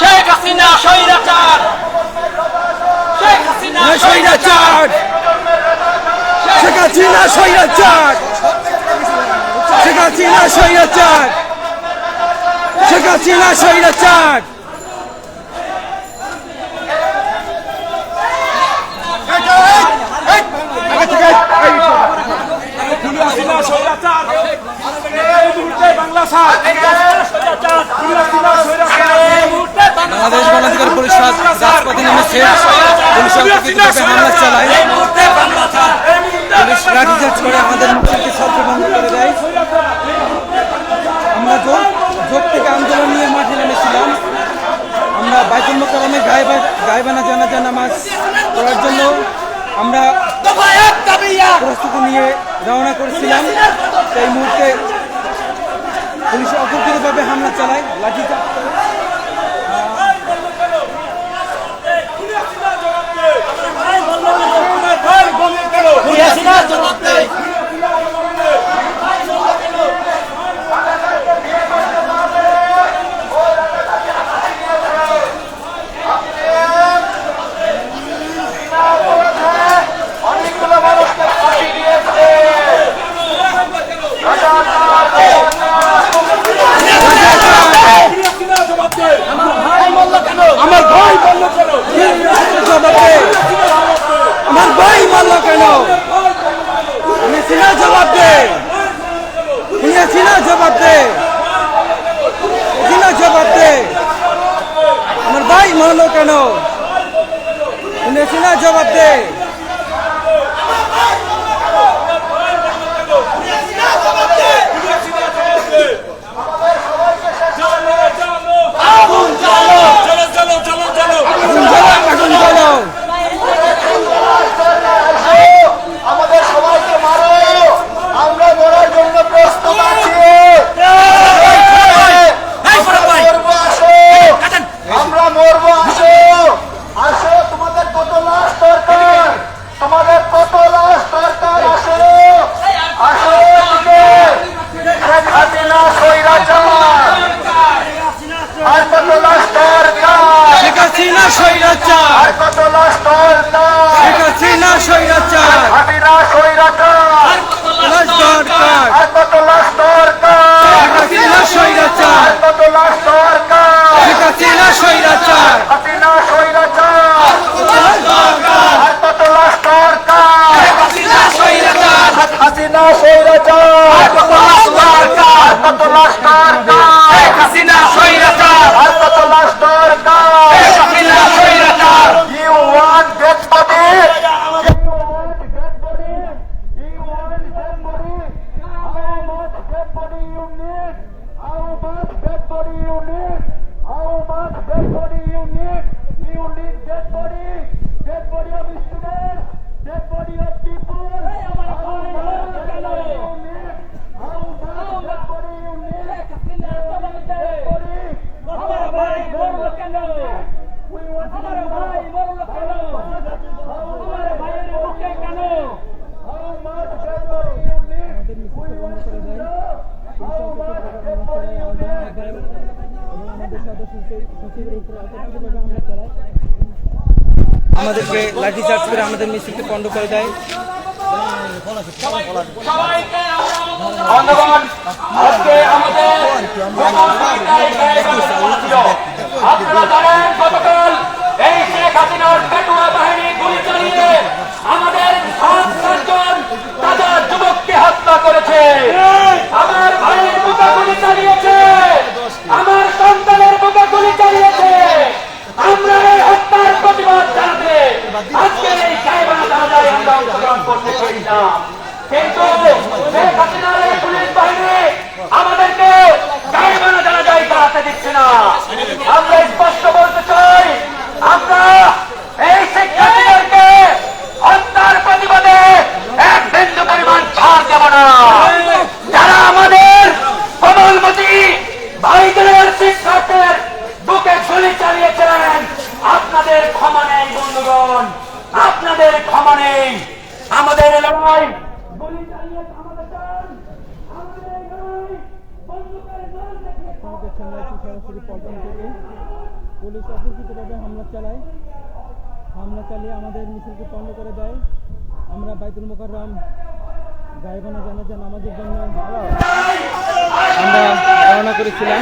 শেখ হাসিনা স্বৈরাচার। শেখ হাসিনা স্বৈরাচার। শেখ হাসিনা স্বৈরাচার। শেখ হাসিনা স্বৈরাচার। শেখ হাসিনা স্বৈরাচার। এই মুহূর্তে বাংলাদেশ গণঅধিকার পরিষদ রাজপথে নেমেছে পুলিশ অতর্কিতভাবে হামলা চালায়। বাংলা পুলিশ লাঠিচার্জ করে আমাদের মিছিলকে ছত্রভঙ্গ করে দেয়। আমরা যোগ যোগ মোকারমে গায়েবা গায়েবানা জানাজা নামাজ করার জন্য আমরা প্রস্তুতি নিয়ে রওনা করেছিলাম। সেই মুহূর্তে পুলিশ অতর্কিতভাবে হামলা চালায় লাঠি করে হাসিনা জবাব দে আমার ভাই বলল কেন আমার ভাই বলল কেন জবাব দে। আমার ভাই মারলো কেন সিনা জবাব দে সিনা জবাব দে সিনা জবাব দে আমার ভাই মারলো কেন? সিনা জবাব দে আগুন জ্বালো চলো চলো চলো চলো আগুন জ্বালো আগুন জ্বালো আমাদের সবাইকে মারো আমরা মরার জন্য প্রস্তুত আছি আমরা মরবো আসো আমরা মরবো আসো আসো তোমাদের কত লাশ দরকার তোমাদের কত লাশ দরকার আসো আসো এদিকে। শেখ হাসিনা স্বৈরাচার আর কত লাশ দরকার শেখ হাসিনা স্বৈরাচার আর কত লাশ দরকার শেখ হাসিনা স্বৈরাচার। হাসিনা স্বৈরাচার। লাশ দরকার। আর কত লাশ দরকার। হাসিনা স্বৈরাচার। আর কত লাশ দরকার। হাসিনা স্বৈরাচার। হাসিনা স্বৈরাচার। আর কত লাশ দরকার। হাসিনা স্বৈরাচার। হাসিনা স্বৈরাচার। আর কত লাশ দরকার। আর কত লাশ দরকার। হাসিনা স্বৈরাচার। আর কত লাশ দরকার। হাসিনা আমাদেরকে লাঠি চার্জ করে আমাদের মিছিলকে পণ্ড করে দেয়। আমাদের আপনারা জানেন দেখছেন লাইভটি সরাসরি পল্টন থেকে। পুলিশ অতর্কিতভাবে হামলা চালায়। হামলা চালিয়ে আমাদের মিছিলকে পণ্ড করে দেয়। আমরা বাইতুল মোকাররম গায়েবানা জানাজা নামাজের জন্য আমরা রওনা করেছিলাম।